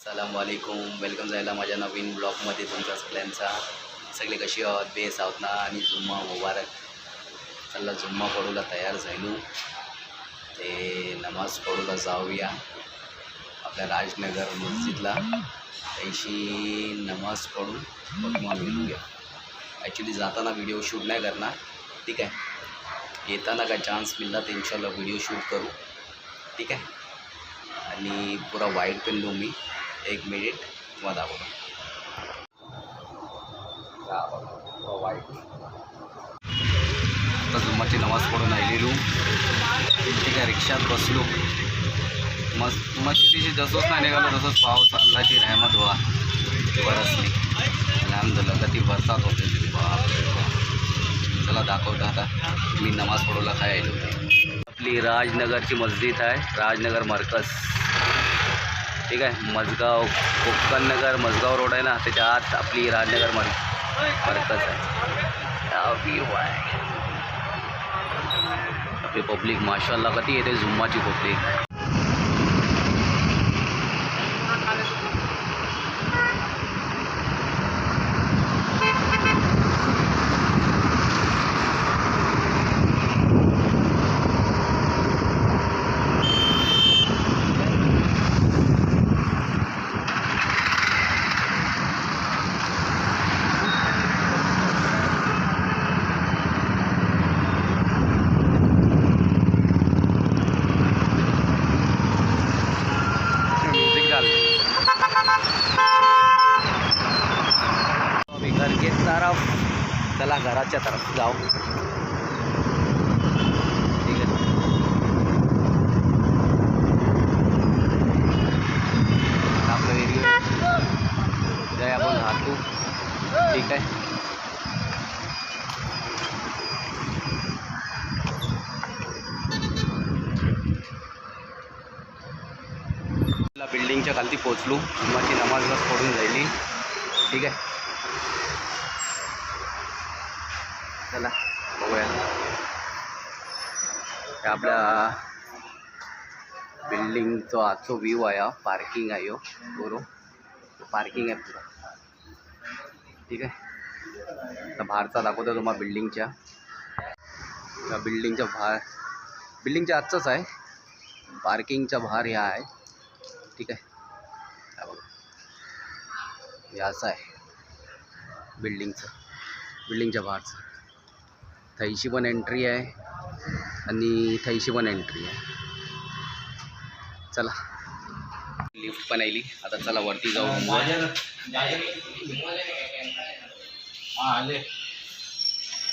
सलाम वेलकम जायला माझ्या नवीन ब्लॉगमध्ये तुमच्या सगळ्यांचा. सगळे कशी आहोत? बेस आहोत ना? आणि जुम्मा मुबारक. चला जुम्मा पडूला तयार झालो. ते नमाज पडूला जाऊया. आपल्या राजनगर मस्जिदला. त्याशी नमाज पडून मग मिळूया ॲक्च्युली जाताना व्हिडिओ शूट नाही करणार. ठीक आहे? येताना काय चान्स मिळला तर इन्शाला व्हिडिओ शूट करू. ठीक आहे? आणि पुरा वाईट पेन मी एक मिनिट तुम्हाला दाखवतो. वाईट आता जुम्माची नमाज पडून आलेलो ठीक आहे रिक्षात बसलो. मस्त मस्जिदीशी जसंच नाही निघालो तसंच पाऊस अल्लाची रहमत व्हा बरसली अलहमदुल्ला का ती बरसात होते. बाप. चला दाखवतो आता. मी नमाज पडूला काय आलो आपली राजनगरची मस्जिद आहे. राजनगर मरकज. ठीक आहे? मजगाव कोकण नगर मजगाव रोड आहे ना त्याच्या आत आपली राजनगर मर मरकज आहे. आपली पब्लिक माशाला कधी येते? झुम्माची पब्लिक चला घराच्या तरफ जाऊ. ठीक आहे. आपलं एरिया जय आपण राहतो ठीक आहे. बिल्डिंगच्या खालती पोचलो जुमाची नमाज बस पडून राहिली. ठीक आहे. चला बघूया. त्या आपल्या बिल्डिंगचो आजचो व्ह्यू आहे हा. पार्किंग आहे हो. बरो. पार्किंग आहे पुरा. ठीक आहे? आता बाहेरचा दाखवतो तुम्हाला बिल्डिंगच्या. त्या बिल्डिंगच्या बाहेर बिल्डिंगच्या आजचाच आहे. पार्किंगच्या बाहेर ह्या आहे. ठीक आहे? बघा. हे असं आहे. बिल्डिंगचं. बिल्डिंगच्या बाहेरचं. थैशी पण एंट्री आहे आणि थैशी पण एंट्री आहे चला। लिफ्ट पण आली आता चला वरती जाऊ.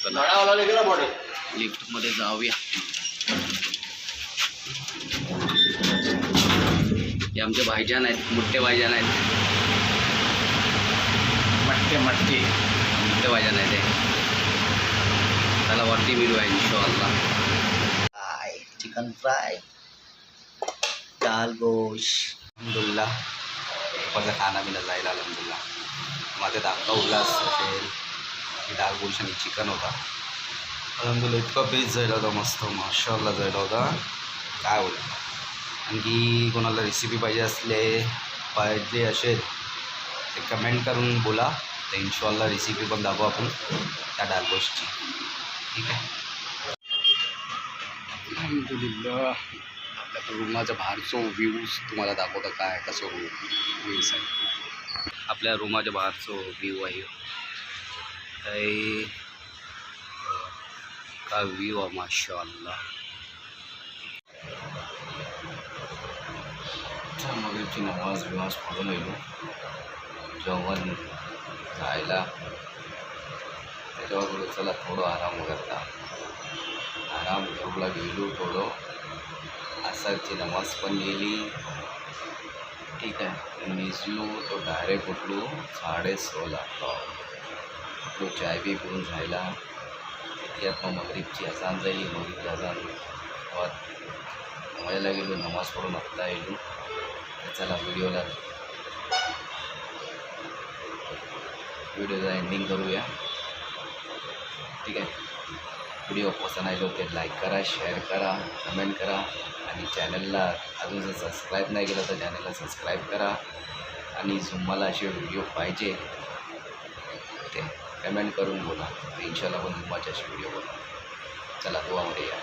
चला। लिफ्टमध्ये जाऊया। हे आमचे भाईजान आहेत मोठे भाईजान आहेत. मट्टे मट्टे मोठे भाईजान आहेत हे त्याला वरती मिळूया इन्शॉल्ला फ्राय चिकन फ्राय दाल गोश अलहमदुल्ला माझा खाना बिना जायला अलहमदुल्ला माझा धाकटा उल्हास असेल की दाल गोश आणि चिकन होता अलहमदुल्ला इतका बेस्ट जायला होता मस्त माशाल्ला जायला होता काय बोलतो आणखी कोणाला रेसिपी पाहिजे असले पाहिजे असेल ते कमेंट करून बोला तर इन्शॉल्ला रेसिपी पण दाखवू आपण त्या डालगोशची ठीक आहे अलहमदुलिल्ला आपल्या रूमाचा बाहेरचो व्ह्यूज तुम्हाला दाखवतं काय कसं रूम व्ह्यूज आहे आपल्या रूमाच्या बाहेरचो व्ह्यू आहे. काय का व्ह्यू आहे माशाल्ला मगरची नमाज बिमाज पडून येलो जेवण जायला तेव्हा बोललो चला थोडं आराम करता आराम करूला गेलो थोडं असाची नमाज पण गेली ठीक आहे निजलो तो डायरेक्ट उठलो साडे सोला उठलो चाय बी पिऊन राहिला त्यात मग मगरीबची अजान जाईल मगरीबची अजान व्हायला गेलो नमाज पडून आत्ता येलो त्याच्याला व्हिडिओला व्हिडिओचा एंडिंग करूया व्हिडिओ पसंत आलो ते लाईक करा शेअर करा कमेंट करा. आणि चॅनलला अजून जर सबस्क्राईब नाही केलं तर चॅनलला सबस्क्राईब करा. आणि झुम्माला असे व्हिडिओ पाहिजे ते कमेंट करून बोला. इंशाल्लाह पण झुम्माचे असे व्हिडिओ बोला चला गोवामध्ये या.